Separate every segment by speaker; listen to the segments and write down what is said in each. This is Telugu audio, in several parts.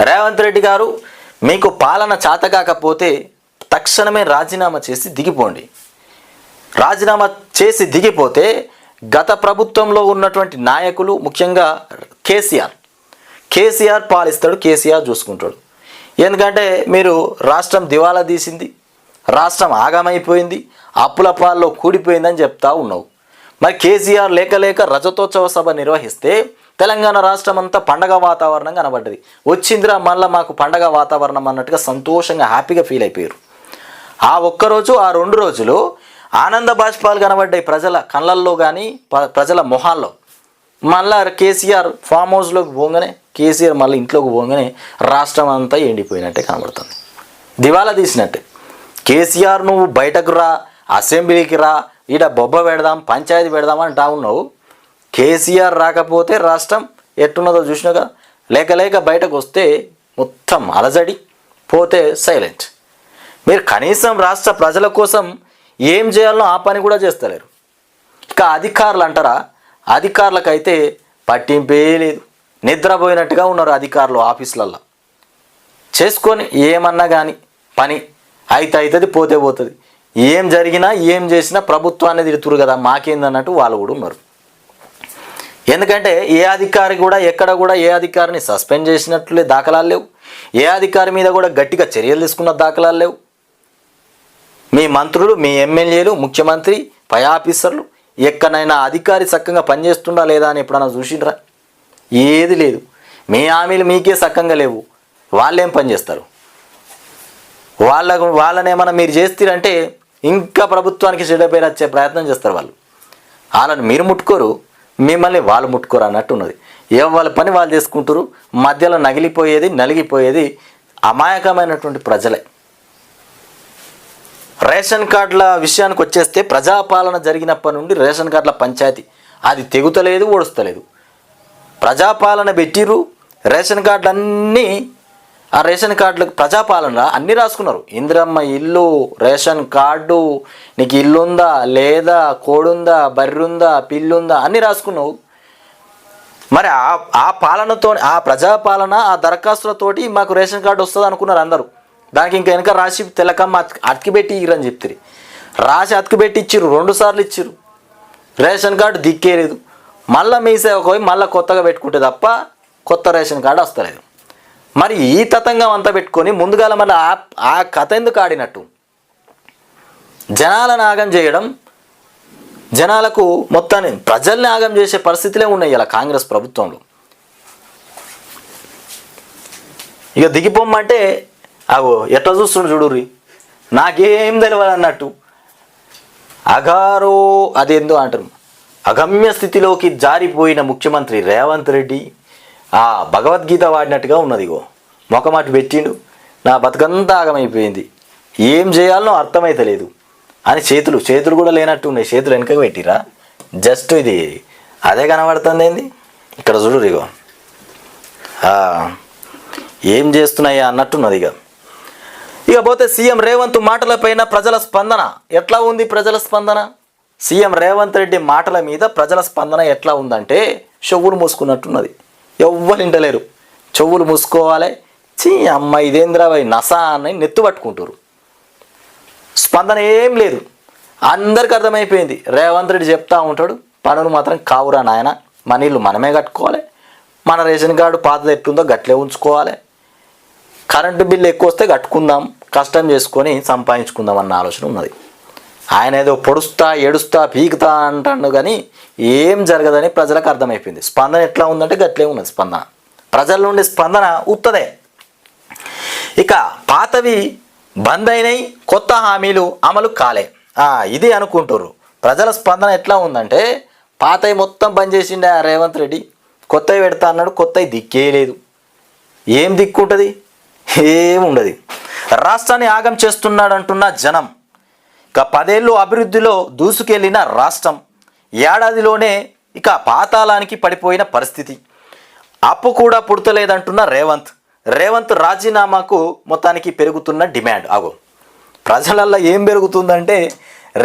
Speaker 1: రేవంత్ రెడ్డి గారు మీకు పాలన చాతకాకపోతే తక్షణమే రాజీనామా చేసి దిగిపోండి. రాజీనామా చేసి దిగిపోతే గత ప్రభుత్వంలో ఉన్నటువంటి నాయకులు ముఖ్యంగా కేసీఆర్. కేసీఆర్ పాలిస్తాడు కేసీఆర్ చూసుకుంటాడు. ఎందుకంటే మీరు రాష్ట్రం దివాలా తీసింది రాష్ట్రం ఆగమైపోయింది అప్పుల పాల్లో కూడిపోయిందని చెప్తా ఉన్నావు. మరి కేసీఆర్ లేక లేక రజతోత్సవ సభ నిర్వహిస్తే తెలంగాణ రాష్ట్రం అంతా పండగ వాతావరణం కనబడ్డది. వచ్చిందిరా మళ్ళీ మాకు పండగ వాతావరణం అన్నట్టుగా సంతోషంగా హ్యాపీగా ఫీల్ అయిపోయారు. ఆ ఒక్కరోజు ఆ రెండు రోజులు ఆనంద బాష్పాలు కనబడ్డాయి ప్రజల కళ్ళల్లో కానీ ప్రజల మొహాల్లో. మళ్ళా కేసీఆర్ ఫామ్ హౌస్లోకి పోగానే కేసీఆర్ మళ్ళీ ఇంట్లోకి పోగానే రాష్ట్రం అంతా ఎండిపోయినట్టే కనబడుతుంది. దివాలా తీసినట్టే. కేసీఆర్ నువ్వు బయటకు రా అసెంబ్లీకి రా ఈడ బొబ్బ పెడదాం పంచాయతీ పెడదాం అంటా ఉన్నావు. కేసీఆర్ రాకపోతే రాష్ట్రం ఎట్టున్నదో చూసినాగా లేక లేక బయటకు వస్తే మొత్తం అలజడి పోతే సైలెంట్. మీరు కనీసం రాష్ట్ర ప్రజల కోసం ఏం చేయాలో ఆ పని కూడా చేస్తలేరు. ఇక అధికారులు అంటారా? అధికారులకైతే పట్టింపే లేదు. నిద్రపోయినట్టుగా ఉన్నారు అధికారులు ఆఫీసులల్లో. చేసుకొని ఏమన్నా కానీ పని అయితే అవుతుంది పోతే పోతుంది. ఏం జరిగినా ఏం చేసినా ప్రభుత్వాన్ని తిడుతురు కదా మాకేందన్నట్టు వాళ్ళు కూడా ఉన్నారు. ఎందుకంటే ఏ అధికారి కూడా ఎక్కడ కూడా ఏ అధికారిని సస్పెండ్ చేసినట్లు దాఖలాలు లేవు. ఏ అధికారి మీద కూడా గట్టిగా చర్యలు తీసుకున్న దాఖలాలు లేవు. మీ మంత్రులు మీ ఎమ్మెల్యేలు ముఖ్యమంత్రి పై ఆఫీసర్లు ఎక్కడైనా అధికారి చక్కగా పనిచేస్తుండా లేదా అని ఎప్పుడన్నా చూసిండ్రా? ఏది లేదు. మీ హామీలు మీకే చక్కగా లేవు. వాళ్ళేం పని చేస్తారు? వాళ్ళకు వాళ్ళని మీరు చేస్తారంటే ఇంకా ప్రభుత్వానికి చెడ్డ పేరు వచ్చే ప్రయత్నం చేస్తారు వాళ్ళు. వాళ్ళని మీరు ముట్టుకోరు. మిమ్మల్ని వాళ్ళు ముట్టుకోరు అన్నట్టు ఉన్నది. ఎవరి వాళ్ళ పని వాళ్ళు చేసుకుంటారు మధ్యలో నగిలిపోయేది నలిగిపోయేది అమాయకమైనటువంటి ప్రజలే. రేషన్ కార్డుల విషయానికి వచ్చేస్తే ప్రజాపాలన జరిగినప్పటి నుండి రేషన్ కార్డుల పంచాయతీ అది తెగుతలేదు ఓడుస్తలేదు. ప్రజాపాలన పెట్టిర్రు రేషన్ కార్డులన్నీ ఆ రేషన్ కార్డులకు ప్రజాపాలన అన్నీ రాసుకున్నారు. ఇందిరమ్మ ఇల్లు రేషన్ కార్డు నీకు ఇల్లుందా లేదా కోడుందా బర్రుందా పిల్లుందా? అన్నీ రాసుకున్నావు. మరి ఆ ఆ పాలనతో ఆ ప్రజాపాలన ఆ దరఖాస్తులతోటి మాకు రేషన్ కార్డు వస్తుంది అనుకున్నారు అందరూ. దానికి ఇంకా వెనక రాసి తెలకమ్మ అతికిపెట్టి ఇరని చెప్తారు. రాసి అతికిపెట్టి ఇచ్చిర్రు రెండు సార్లు ఇచ్చిర్రు. రేషన్ కార్డు దిక్కేలేదు. మళ్ళీ మీ పోయి మళ్ళీ కొత్తగా పెట్టుకుంటే తప్ప కొత్త రేషన్ కార్డు వస్తలేదు. మరి ఈ తతంగం అంతా పెట్టుకొని ముందుగాల మళ్ళీ ఆ ఆ కథ ఎందుకు ఆడినట్టు? జనాలను ఆగం చేయడం జనాలకు మొత్తాన్ని ప్రజల్ని ఆగం చేసే పరిస్థితులే ఉన్నాయి ఇలా కాంగ్రెస్ ప్రభుత్వంలో. ఇక దిగిపోమ్మంటే అగో ఎట్లా చూస్తుండు చూడుర్రి? నాకేం తెలియదు అన్నట్టు. అగారో అదేందో అంటారు. అగమ్య స్థితిలోకి జారిపోయిన ముఖ్యమంత్రి రేవంత్ రెడ్డి ఆ భగవద్గీత వాడినట్టుగా ఉన్నది ఇగో. మొకమాటి పెట్టిండు. నా బతుకంతా ఆగమైపోయింది. ఏం చేయాలనో అర్థమైతలేదు. అని చేతులు చేతులు కూడా లేనట్టు ఉన్నాయి చేతులు వెనకకు పెట్టిరా. జస్ట్ ఇది అదే కనబడుతుంది ఏంది ఇక్కడ చూడు ఇగో. ఏం చేస్తున్నాయా అన్నట్టున్నది ఇక ఇక పోతే సీఎం రేవంత్ మాటలపైన ప్రజల స్పందన ఎట్లా ఉంది ప్రజల స్పందన? సీఎం రేవంత్ రెడ్డి మాటల మీద ప్రజల స్పందన ఎట్లా ఉందంటే చెవులు మూసుకున్నట్టున్నది. ఎవ్వరు ఇంటలేరు. చెవులు మూసుకోవాలి. చీ అమ్మ ఇదేంద్రా భయ్ నసా అని నెత్తు పట్టుకుంటారు స్పందన ఏం లేదు. అందరికి అర్థమైపోయింది. రేవంత్ రెడ్డి చెప్తా ఉంటాడు పనులు మాత్రం కావురా నాయన. మన ఇల్లు మనమే కట్టుకోవాలి. మన రేషన్ కార్డు పాతది ఎట్లుందో గట్లే ఉంచుకోవాలి. కరెంటు బిల్లు ఎక్కువ వస్తే కట్టుకుందాం కష్టం చేసుకొని సంపాదించుకుందాం అన్న ఆలోచన ఉన్నది. ఆయన ఏదో పొడుస్తా ఏడుస్తా పీకుతా అంటాడు కానీ ఏం జరగదని ప్రజలకు అర్థమైపోయింది. స్పందన ఎట్లా ఉందంటే గట్లే ఉన్నది స్పందన. ప్రజల నుండి స్పందన ఉత్తదే. ఇక పాతవి బంద్ అయినాయి కొత్త హామీలు అమలు కాలే. ఇది అనుకుంటారు ప్రజల స్పందన ఎట్లా ఉందంటే పాతవి మొత్తం బంద్ చేసిండే ఆ రేవంత్ రెడ్డి. కొత్తవి పెడతా అన్నాడు కొత్తవి దిక్కే లేదు. ఏం దిక్కుంటుంది? ఏముండదు. రాష్ట్రాన్ని ఆగం చేస్తున్నాడు అంటున్న జనం. ఇక పదేళ్ళు అభివృద్ధిలో దూసుకెళ్ళిన రాష్ట్రం ఏడాదిలోనే ఇక పాతాళానికి పడిపోయిన పరిస్థితి. అప్పు కూడా పుడతలేదంటున్న రేవంత్. రేవంత్ రాజీనామాకు మొత్తానికి పెరుగుతున్న డిమాండ్. అగో ప్రజలల్లో ఏం పెరుగుతుందంటే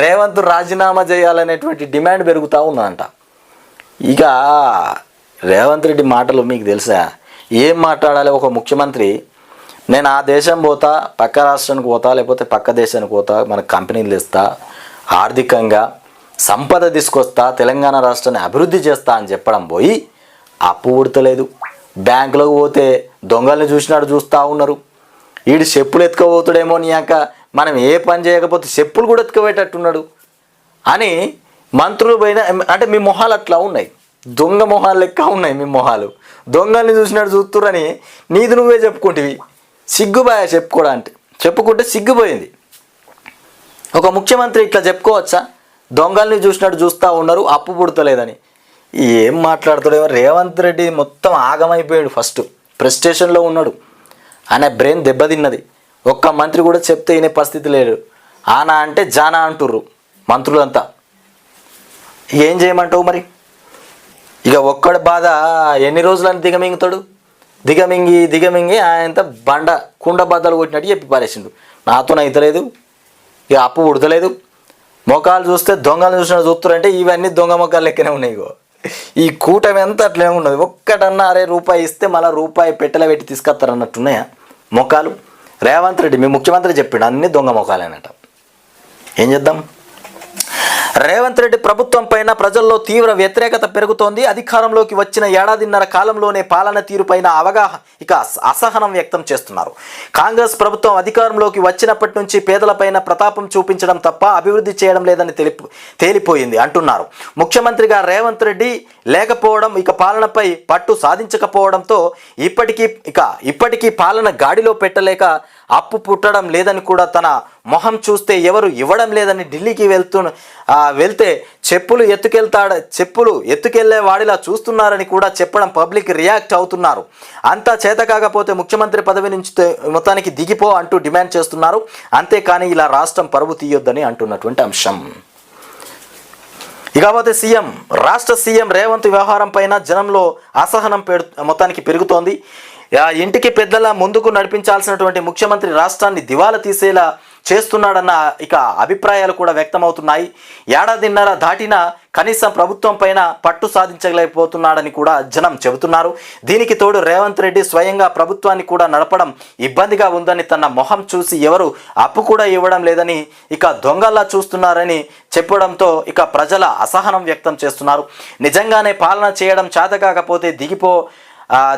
Speaker 1: రేవంత్ రాజీనామా చేయాలనేటువంటి డిమాండ్ పెరుగుతూ ఉన్నదంట ఇక రేవంత్ రెడ్డి మాటలు మీకు తెలుసా? ఏం మాట్లాడాలి ఒక ముఖ్యమంత్రి? నేను ఆ దేశం పోతా పక్క రాష్ట్రానికి పోతా లేకపోతే పక్క దేశానికి పోతా మన కంపెనీలు ఇస్తా ఆర్థికంగా సంపద తీసుకొస్తా తెలంగాణ రాష్ట్రాన్ని అభివృద్ధి చేస్తా అని చెప్పడం పోయి అప్పు ఉడతలేదు బ్యాంకులోకి పోతే దొంగల్ని చూసినాడు చూస్తూ ఉన్నారు. వీడు చెప్పులు ఎత్తుకోబోతుడేమో నీయాక మనం ఏ పని చేయకపోతే చెప్పులు కూడా ఎత్తుకోబోయేటట్టున్నాడు అని మంత్రులు పోయిన అంటే మీ మొహాలు అట్లా ఉన్నాయి. దొంగ మొహాలు లెక్క ఉన్నాయి మీ మొహాలు. దొంగల్ని చూసినట్టు చూస్తురని నీది నువ్వే చెప్పుకుంటివి. సిగ్గుబాయ చెప్పుకోవడానికి అంటే చెప్పుకుంటే సిగ్గుపోయింది. ఒక ముఖ్యమంత్రి ఇట్లా చెప్పుకోవచ్చా? దొంగల్ని చూసినట్టు చూస్తూ ఉన్నారు అప్పు పుడతలేదని. ఏం మాట్లాడుతాడేమో రేవంత్ రెడ్డి మొత్తం ఆగమైపోయాడు ఫస్ట్. ప్రెస్టేషన్లో ఉన్నాడు. ఆయన బ్రెయిన్ దెబ్బతిన్నది. ఒక్క మంత్రి కూడా చెప్తే ఈయన పరిస్థితి లేడు ఆనా అంటే జానా అంటుర్రు మంత్రులంతా. ఏం చేయమంటావు మరి? ఇక ఒక్కడి బాధ ఎన్ని రోజులని దిగమింగుతాడు? దిగమింగి దిగమింగి ఆయనంత బండ కుండ బద్దలు కొట్టినట్టు చెప్పి పారేసిండు. నాతో అయితలేదు ఇక అప్పు ఉడతలేదు మొఖాలు చూస్తే దొంగలు చూసిన చూస్తారంటే ఇవన్నీ దొంగ మొఖాలు లెక్కనే ఉన్నాయి ఇగో. ఈ కూటమి అంతా అట్లే ఉన్నది. ఒక్కటన్నా అరే రూపాయి ఇస్తే మళ్ళీ రూపాయి పెట్టెల పెట్టి తీసుకొస్తారు అన్నట్టున్నాయా మొఖాలు? రేవంత్ రెడ్డి మీ ముఖ్యమంత్రి చెప్పిండు అన్ని దొంగ మొఖాలేనట. ఏం చేద్దాం? రేవంత్ రెడ్డి ప్రభుత్వం పైన ప్రజల్లో తీవ్ర వ్యతిరేకత పెరుగుతోంది. అధికారంలోకి వచ్చిన ఏడాదిన్నర కాలంలోనే పాలన తీరుపైన అవగాహన ఇక అసహనం వ్యక్తం చేస్తున్నారు. కాంగ్రెస్ ప్రభుత్వం అధికారంలోకి వచ్చినప్పటి నుంచి పేదలపైన ప్రతాపం చూపించడం తప్ప అభివృద్ధి చేయడం లేదని తెలిపి తేలిపోయింది అంటున్నారు. ముఖ్యమంత్రిగా రేవంత్ రెడ్డి లేకపోవడం ఇక పాలనపై పట్టు సాధించకపోవడంతో ఇప్పటికీ ఇక ఇప్పటికీ పాలన గాడిలో పెట్టలేక అప్పు పుట్టడం లేదని కూడా తన మొహం చూస్తే ఎవరు ఇవ్వడం లేదని ఢిల్లీకి వెళ్తూ వెళ్తే చెప్పులు ఎత్తుకెళ్తాడ చెప్పులు ఎత్తుకెళ్ళే వాడిలా చూస్తున్నారని కూడా చెప్పడం పబ్లిక్ రియాక్ట్ అవుతున్నారు. అంతా చేత కాకపోతే ముఖ్యమంత్రి పదవి నుంచి మొత్తానికి దిగిపో అంటూ డిమాండ్ చేస్తున్నారు. అంతేకాని ఇలా రాష్ట్రం పరువు తీయొద్దని అంటున్నటువంటి అంశం. ఇకపోతే సీఎం రాష్ట్ర సీఎం రేవంత్ వ్యవహారం పైన జనంలో అసహనం పెడు మొత్తానికి పెరుగుతోంది. ఇంటికి పెద్దల ముందుకు నడిపించాల్సినటువంటి ముఖ్యమంత్రి రాష్ట్రాన్ని దివాలా తీసేలా చేస్తున్నాడన్న ఇక అభిప్రాయాలు కూడా వ్యక్తమవుతున్నాయి. ఏడాదిన్నర దాటినా కనీసం ప్రభుత్వం పైన పట్టు సాధించలేకపోతున్నాడని కూడా జనం చెబుతున్నారు. దీనికి తోడు రేవంత్ రెడ్డి స్వయంగా ప్రభుత్వాన్ని కూడా నడపడం ఇబ్బందిగా ఉందని తన మొహం చూసి ఎవరు అప్పు కూడా ఇవ్వడం లేదని ఇక దొంగల్లా చూస్తున్నారని చెప్పడంతో ఇక ప్రజల అసహనం వ్యక్తం చేస్తున్నారు. నిజంగానే పాలన చేయడం చేత కాకపోతే దిగిపో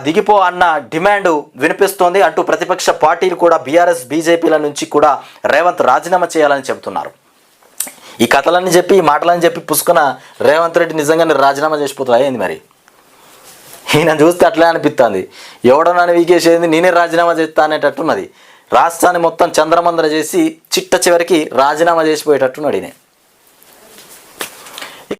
Speaker 1: దిగిపో అన్న డిమాండ్ వినిపిస్తోంది అంటూ ప్రతిపక్ష పార్టీలు కూడా బీఆర్ఎస్ బీజేపీల నుంచి కూడా రేవంత్ రాజీనామా చేయాలని చెబుతున్నారు. ఈ కథలని చెప్పి ఈ మాటలని చెప్పి పుసుకున రేవంత్ రెడ్డి నిజంగానే రాజీనామా చేసిపోతా అయ్యింది మరి? ఈయన చూస్తే అట్లే అనిపిస్తుంది ఎవడో నన్ను వీకేసేది నేనే రాజీనామా చేస్తా అనేటట్టున్నది. రాష్ట్రాన్ని మొత్తం చంద్రమందర చేసి చిట్ట చివరికి రాజీనామా చేసిపోయేటట్టున్నాడు ఈయన.